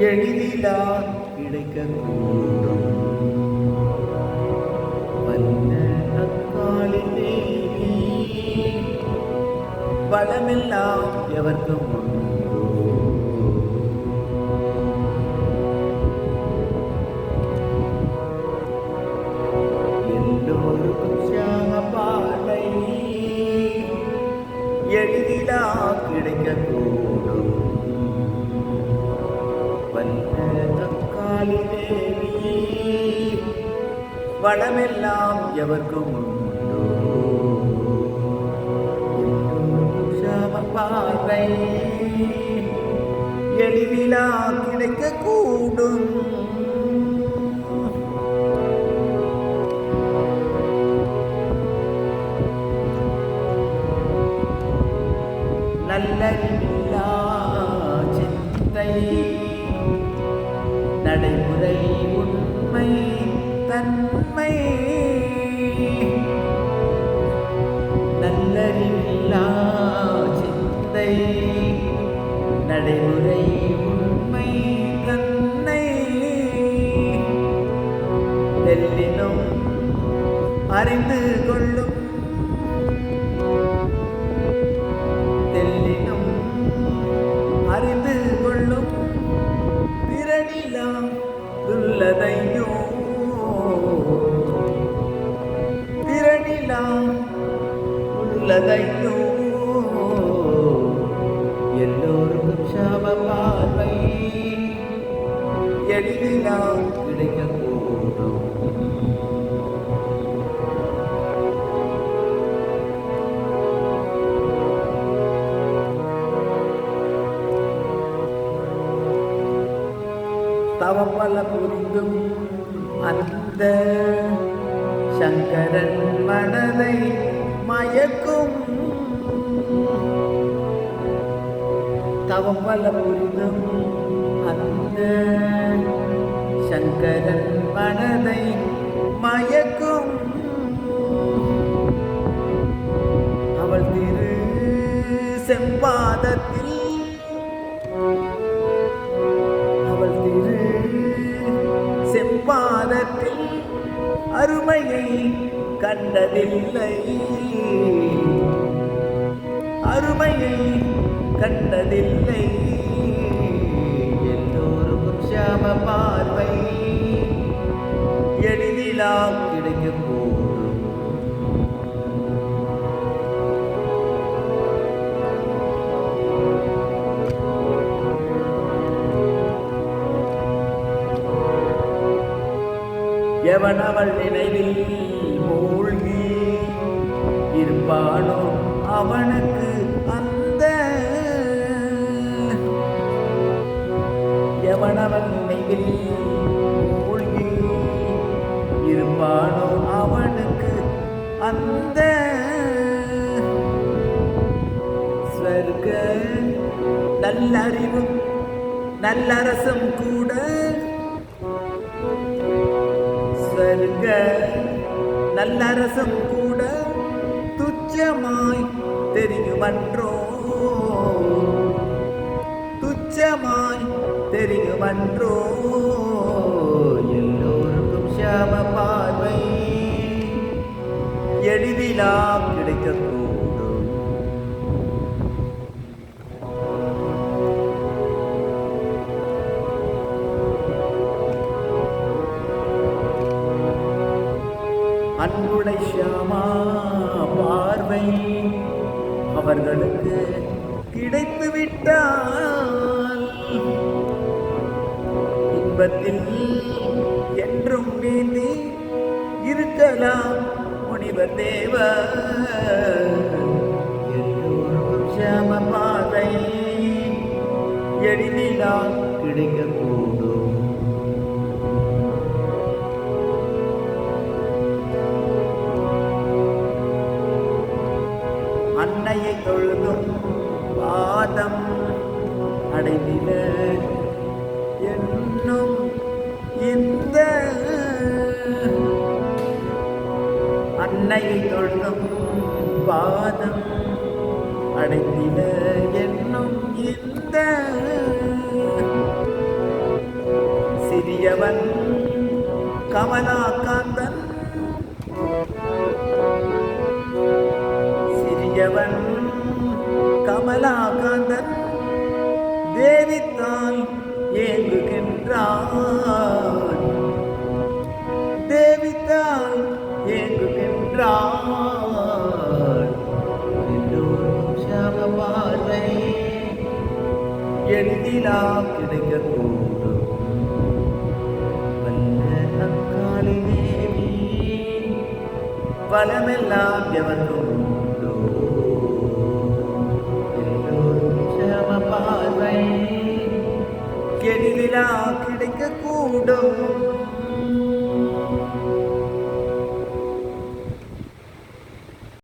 எளிதிலா கிடைக்க கூடும் வல்ல அக்காலின் தேவி பலமெல்லாம் எவர்க்கும் உண்டு. வளமெல்லாம் எவர்க்கும் பார்வை எல்லோருக்கும் சியாம பாலை எளிதிலா கிடைக்கக்கூடும். நல்லறிவில்லா சிந்தை நடைமுறை உண்மை தன்மை. நல்லறிவில்லா சிந்தை நடைமுறை உண்மை தன்னை. தெல்லினும் அறிந்து கொள்ளும். தெல்லினும் அறிந்து கொள்ளும் திரளிலாம் உள்ளதை எல்லோருக்கும் சாப பார்வை எளிதிலாம் கிடைக்கக்கூடும் தவப்பல புரிந்தும் அந்த சங்கரன் மனதை மயக்கும் தவப்பல புரிந்தும் அந்த சங்கரன் மனதை மயக்கும் அவள் திரு செம்பாதத்தில் அவள் திரு செம்பாதத்தில் அருமையை கண்டதில்லை. அருமையை கண்டதில்லை. எல்லோருக்கும் சாம பார்வை. எளிதிலாம் கிடைக்கக்கூடும் எவன் அவள் நினைவில் மூழ்கி இருப்பானோ அவனுக்கு? அவள் மூழ்கி இருப்பானோ அவனுக்கு அந்த ஸ்வர்க நல்லறிவும் நல்லரசும் கூட ஸ்வர்க நல்லரசும் கூட துச்சமாய் தெரியுமன்றோ துச்சமாய் தெரியுமன்றோ எல்லோருக்கும் சாம பார்வை எளிதிலா கிடைக்கக்கூடும். அன்புடை ஷியாமா பார்வை. அவர்களுக்கு கிடைத்து துன்பத்தில் என்றும் நீந்தி இருக்கலாம் முனிவர் தேவ எல்லோருக்கும் ஷியாம பார்வை எளிதிலால் கிடைக்கக்கூடும் அன்னையை பாதம் அடைந்திட என்னும் இந்த. சிறியவன் கமலா எளிதிலா கிடைக்கக்கூடும் வல்ல அக்காளி தேவி வளமெல்லாம் எவர்